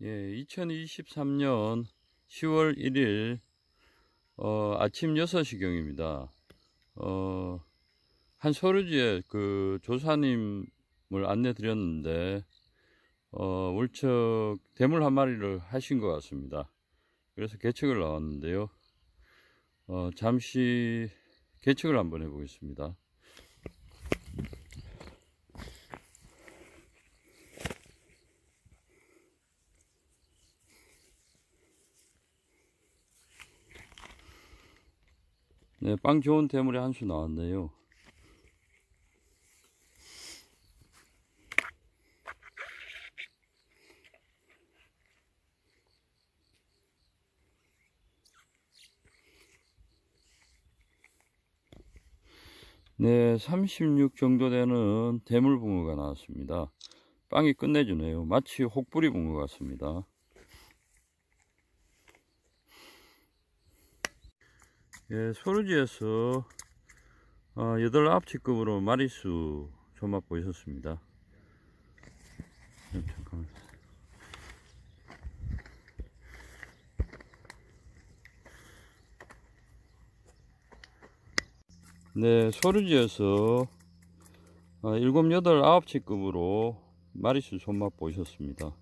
예, 2023년 10월 1일 어, 아침 6시경입니다. 어, 한 소류지에 그 조사님을 안내 드렸는데 어, 월척 대물 한 마리를 하신 것 같습니다. 그래서 개측을 나왔는데요. 어, 잠시 개측을 한번 해보겠습니다. 네, 빵 좋은 대물이 한 수 나왔네요. 네, 36 정도 되는 대물붕어가 나왔습니다. 빵이 끝내주네요. 마치 혹부리 붕어 같습니다. 예, 소르지에서 어, 8, 9치급으로 마리수 조맛 보이셨습니다. 네, 잠깐만. 네, 소르지에서 어, 7, 8, 9치급으로 마리수 손맛 보이셨습니다.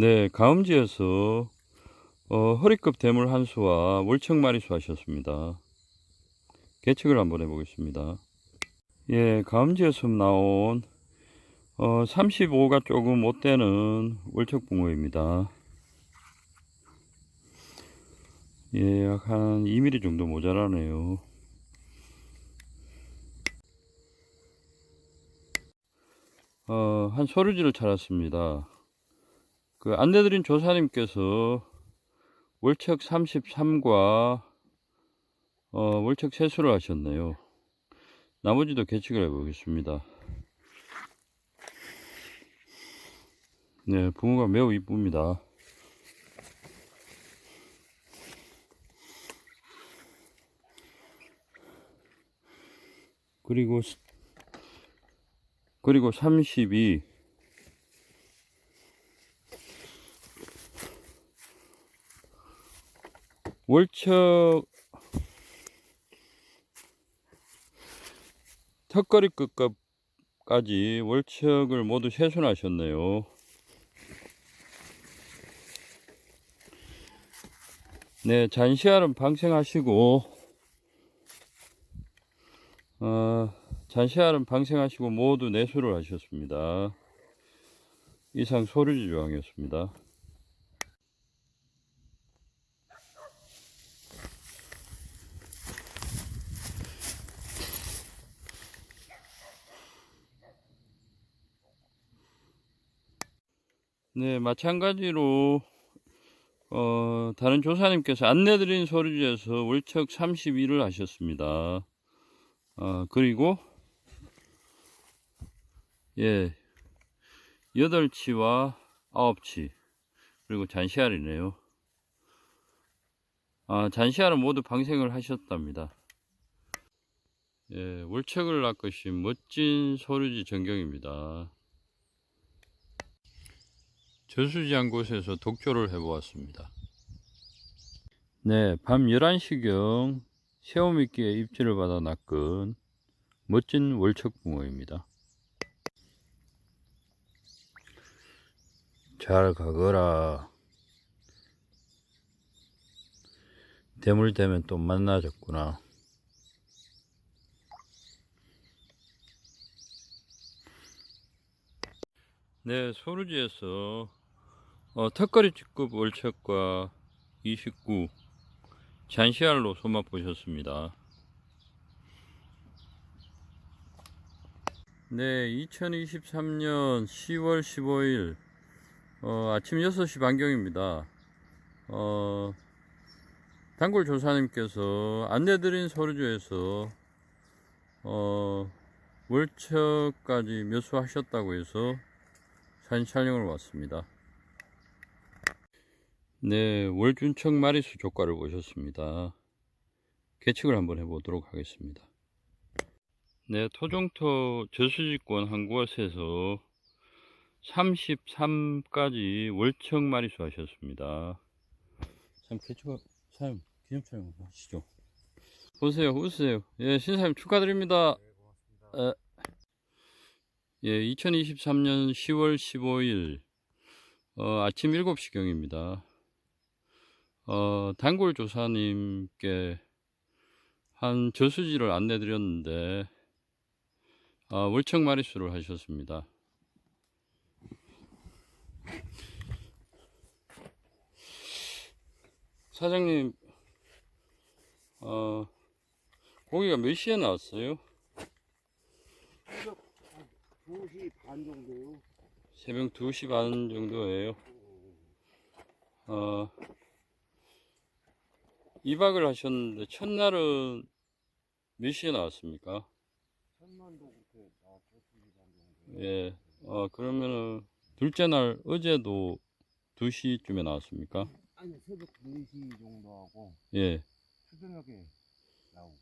네, 가음지에서 어, 허리급 대물 한 수와 월척 마리수 하셨습니다. 계측을 한번 해보겠습니다. 예, 가음지에서 나온 어, 35가 조금 못 되는 월척 붕어입니다. 예, 약 한 2mm 정도 모자라네요. 어, 한 소류지를 찾았습니다. 그 안내드린 조사님께서 월척 33과 어, 월척 세수를 하셨네요. 나머지도 계측을 해보겠습니다. 네, 붕어가 매우 이쁩니다. 그리고 스- 그리고 32 월척 턱걸이 끝까지 월척을 모두 세순하셨네요. 네, 잔시알은 방생하시고, 어, 잔시알은 방생하시고 모두 내수를 하셨습니다. 이상 소류지 조항이었습니다. 네, 마찬가지로 어, 다른 조사님께서 안내드린 소류지에서 월척 32를 하셨습니다. 어, 그리고, 예, 8치와 9치, 그리고 잔시알이네요. 아, 잔시알은 모두 방생을 하셨답니다. 예, 월척을 낚으신 멋진 소류지 전경입니다. 저수지 한 곳에서 독조를 해보았습니다. 네, 밤 11시경 새우미끼에 입질을 받아 낚은 멋진 월척붕어입니다. 잘 가거라. 대물 되면 또 만나졌구나. 네, 소르지에서 어, 턱걸이 직급 월척과 29 잔시알로 손맛 보셨습니다. 네, 2023년 10월 15일 어, 아침 6시 반경입니다. 어, 단골 조사님께서 안내드린 소르주에서 어, 월척까지 몇수 하셨다고 해서 사진 촬영을 왔습니다. 네, 월준척 마리수 조과를 보셨습니다. 계측을 한번 해보도록 하겠습니다. 네, 토종토 저수지권 한 곳에서 33까지 월척 마리수 하셨습니다. 참, 개추가, 사장님, 기념 촬영 하시죠. 보세요, 웃으세요. 예, 신사님 축하드립니다. 에, 예, 2023년 10월 15일, 어, 아침 7시경입니다. 어, 단골 조사님께 한 저수지를 안내 드렸는데, 어, 월척 마리수를 하셨습니다. 사장님, 어, 고기가 몇 시에 나왔어요? 2시 반 정도요. 새벽 2시 반 정도예요. 어, 2박을 하셨는데, 첫날은 몇 시에 나왔습니까? 천만도 그렇게 나왔고 2시 반 정도. 예, 어, 그러면은, 둘째 날, 어제도 2시쯤에 나왔습니까? 아니 새벽 4시 정도 하고 예, 초저녁에 나오고.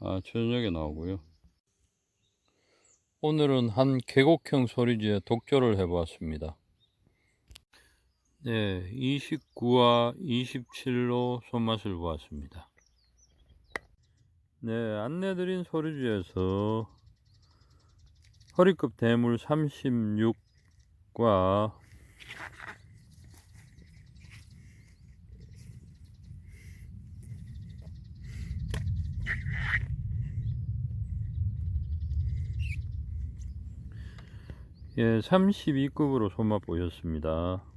아, 저녁에 나오고요. 오늘은 한 계곡형 소리지에 독조를 해보았습니다. 네, 29와 27로 손맛을 보았습니다. 네, 안내드린 소리지에서 허리급 대물 36과 예, 32급으로 손맛 보셨습니다.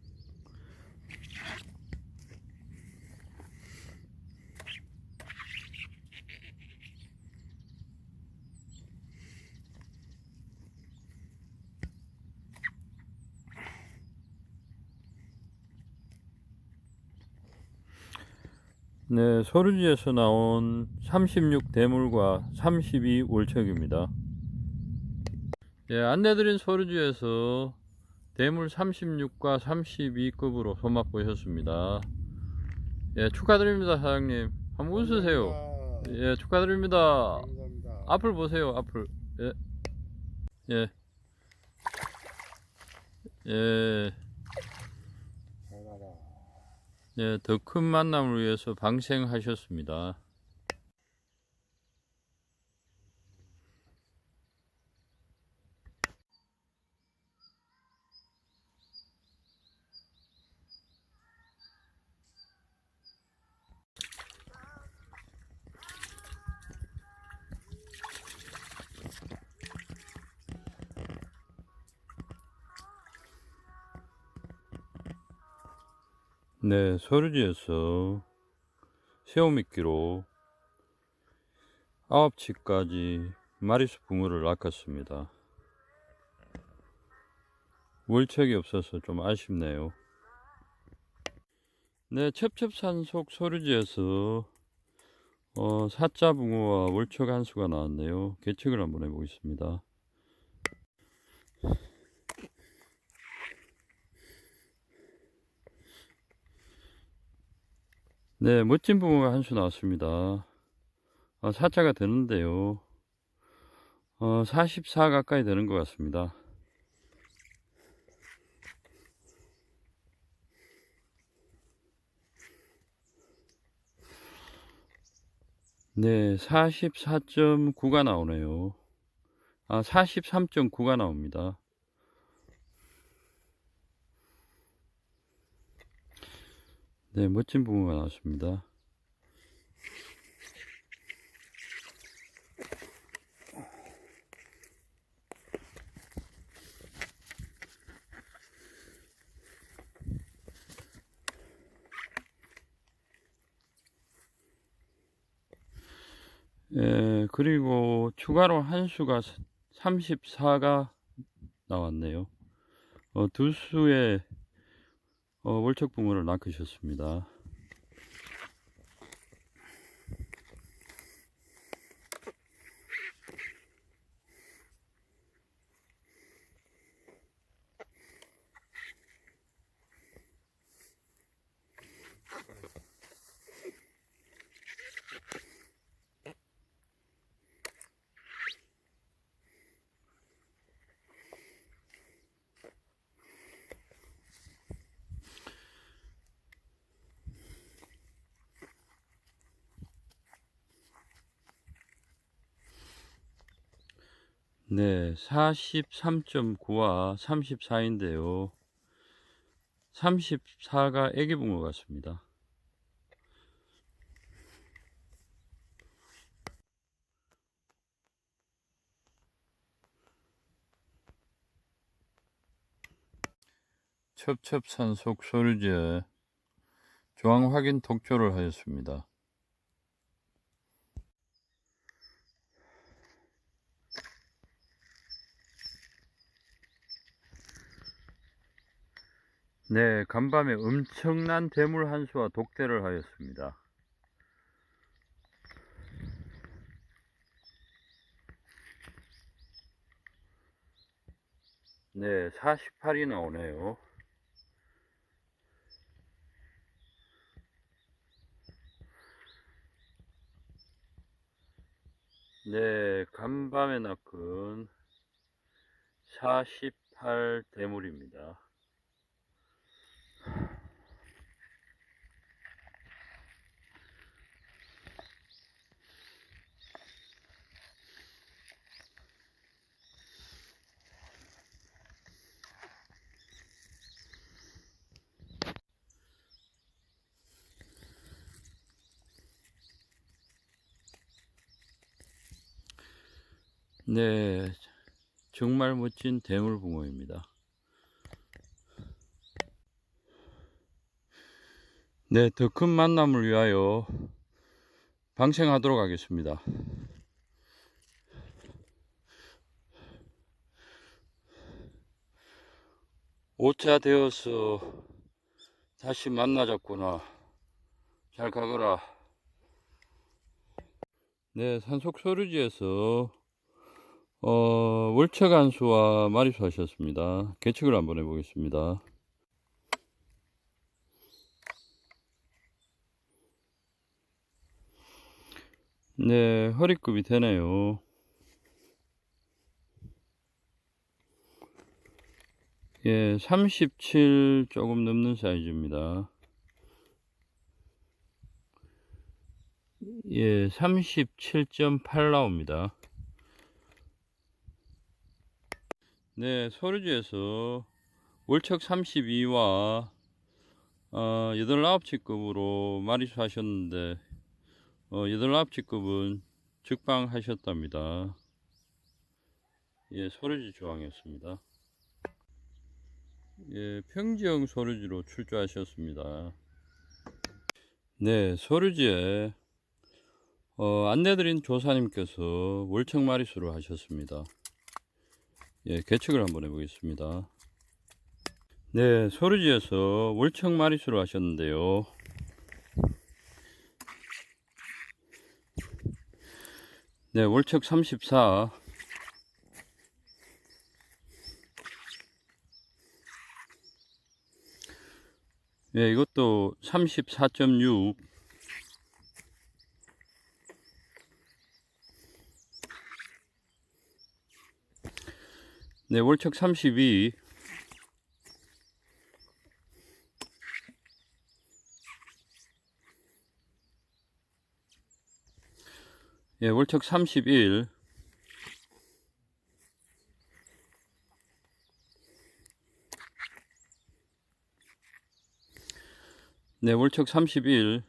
네, 소르지에서 나온 36 대물과 32 월척입니다. 예, 안내드린 소르지에서 대물 36과 32급으로 손맛 보셨습니다. 예, 축하드립니다, 사장님. 한번 웃으세요. 예, 축하드립니다. 감사합니다. 앞을 보세요, 앞을. 예. 예. 예. 잘 가라. 예, 더큰 만남을 위해서 방생하셨습니다. 네, 소르지에서 새우미끼로 아홉치까지 마리수 붕어를 낚았습니다. 월척이 없어서 좀 아쉽네요. 네, 첩첩산속 소르지에서 어, 사자 붕어와 월척 한 수가 나왔네요. 개척을 한번 해보겠습니다. 네, 멋진 붕어가 한 수 나왔습니다. 어, 사자가 되는데요. 어, 44 가까이 되는 것 같습니다. 네, 44.9가 나오네요. 아, 43.9가 나옵니다. 네, 멋진 붕어가 나왔습니다. 예, 그리고 추가로 한 수가 34가 나왔네요. 어, 두 수의 어, 월척 붕어를 낚으셨습니다. 네, 43.9와 34인데요. 34가 애기 붕어 같습니다. 첩첩산 속 소류제 조항 확인 독조를 하였습니다. 네, 간밤에 엄청난 대물 한 수와 독대를 하였습니다. 네, 48이 나오네요. 네, 간밤에 낚은 48 대물입니다. 네, 정말 멋진 대물붕어입니다. 네, 더 큰 만남을 위하여 방생하도록 하겠습니다. 오차 되어서 다시 만나자꾸나. 잘 가거라. 네, 산속 소류지에서 어, 월척한수와 마리수 하셨습니다. 계측을 한번 해보겠습니다. 네, 허리급이 되네요. 예, 37 조금 넘는 사이즈입니다. 예, 37.8 나옵니다. 네, 소류지에서 월척 32와 어, 8, 9치급으로 마리수 하셨는데 어, 8, 9치급은 즉방하셨답니다. 예, 소류지 조항이었습니다. 예, 평지형 소류지로 출조하셨습니다. 네, 소류지에 어, 안내드린 조사님께서 월척 마리수를 하셨습니다. 예, 계측을 한번 해보겠습니다. 네, 소류지에서 월척 마리수를 하셨는데요. 네, 월척 34. 예, 이것도 34.6. 네, 월척 32. 예, 월척 31. 네, 월척 31.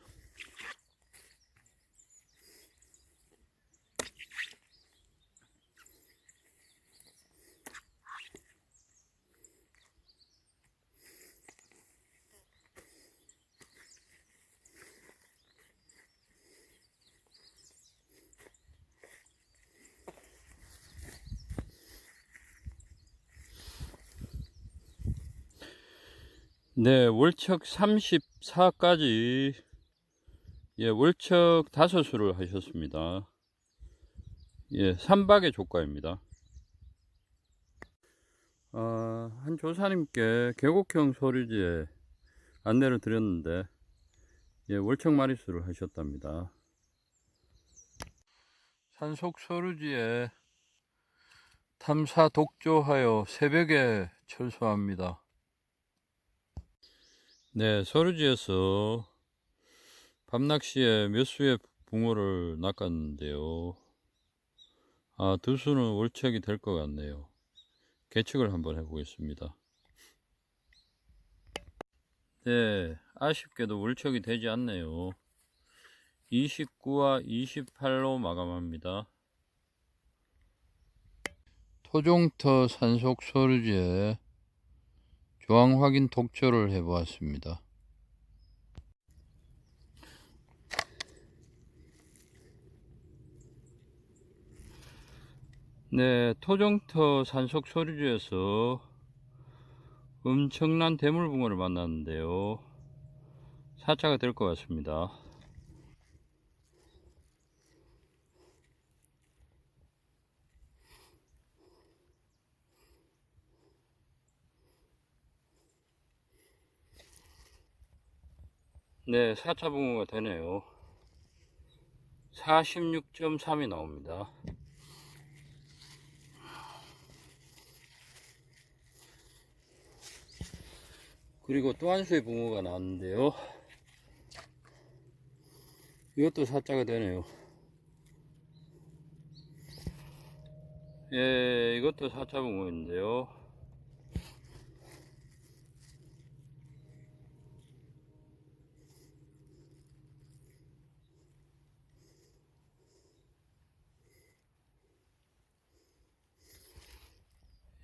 네, 월척 34까지 예, 월척 다섯 수를 하셨습니다. 예, 3박의 조과입니다. 아, 한 조사님께 계곡형 소류지에 안내를 드렸는데 예, 월척 마리수를 하셨답니다. 산속 소류지에 탐사 독조하여 새벽에 철수합니다. 네, 서류지에서 밤낚시에 몇 수의 붕어를 낚았는데요. 아, 두 수는 월척이 될 것 같네요. 계측을 한번 해보겠습니다. 네, 아쉽게도 월척이 되지 않네요. 29와 28로 마감합니다. 토종터 산속 소류제 조항 확인 독초를 해보았습니다. 네, 토종터 산속 소류주에서 엄청난 대물붕어를 만났는데요. 사자가 될 것 같습니다. 네, 4차 붕어가 되네요. 46.3이 나옵니다. 그리고 또 한 수의 붕어가 나왔는데요. 이것도 사자가 되네요. 예, 이것도 사자 붕어인데요.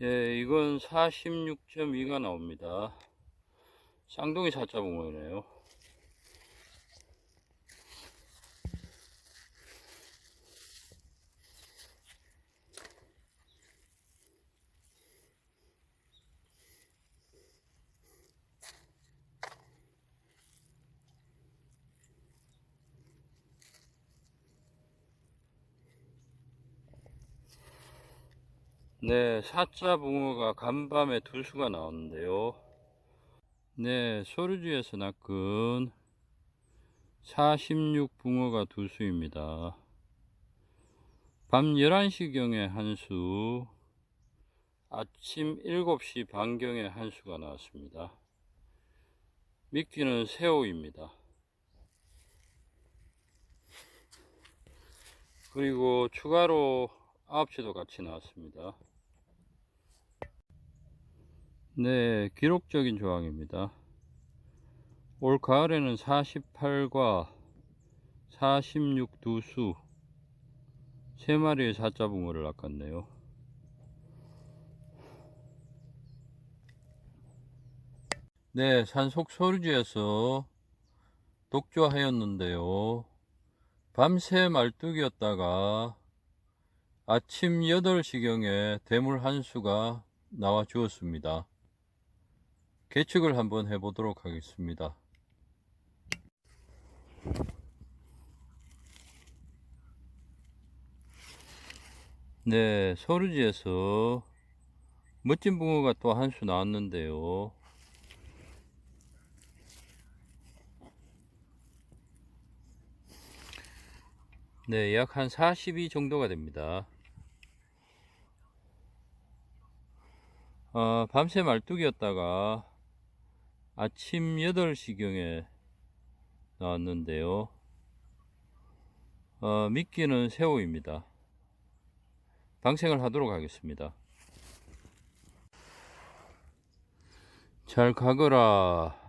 예, 이건 46.2가 나옵니다. 쌍둥이 사자 붕어이네요. 네, 사자 붕어가 간밤에 두 수가 나왔는데요. 네, 소류주에서 낚은 46 붕어가 두 수입니다. 밤 11시경에 한 수, 아침 7시 반경에 한 수가 나왔습니다. 미끼는 새우입니다. 그리고 추가로 9시도 같이 나왔습니다. 네, 기록적인 조항입니다. 올 가을에는 48과 46 두수 3마리의 사자붕어를 낚았네요. 네, 산속 소류지에서 독조하였는데요. 밤새 말뚝이었다가 아침 8시경에 대물 한 수가 나와 주었습니다. 계측을 한번 해보도록 하겠습니다. 네, 소류지에서 멋진 붕어가 또 한 수 나왔는데요. 네, 약 한 42 정도가 됩니다. 어, 밤새 말뚝이었다가 아침 8시경에 나왔는데요. 어, 미끼는 새우입니다. 방생을 하도록 하겠습니다. 잘 가거라.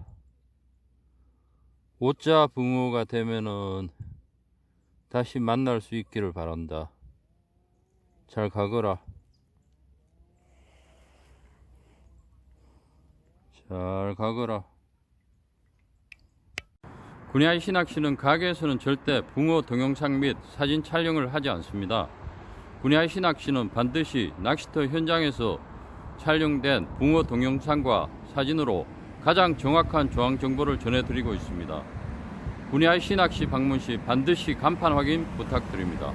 오자 붕어가 되면은 다시 만날 수 있기를 바란다. 잘 가거라. 잘 가거라. 군야이 신학시는 가게에서는 절대 붕어 동영상 및 사진 촬영을 하지 않습니다. 군야이 신학시는 반드시 낚시터 현장에서 촬영된 붕어 동영상과 사진으로 가장 정확한 조항 정보를 전해드리고 있습니다. 군야이 신학시 방문 시 반드시 간판 확인 부탁드립니다.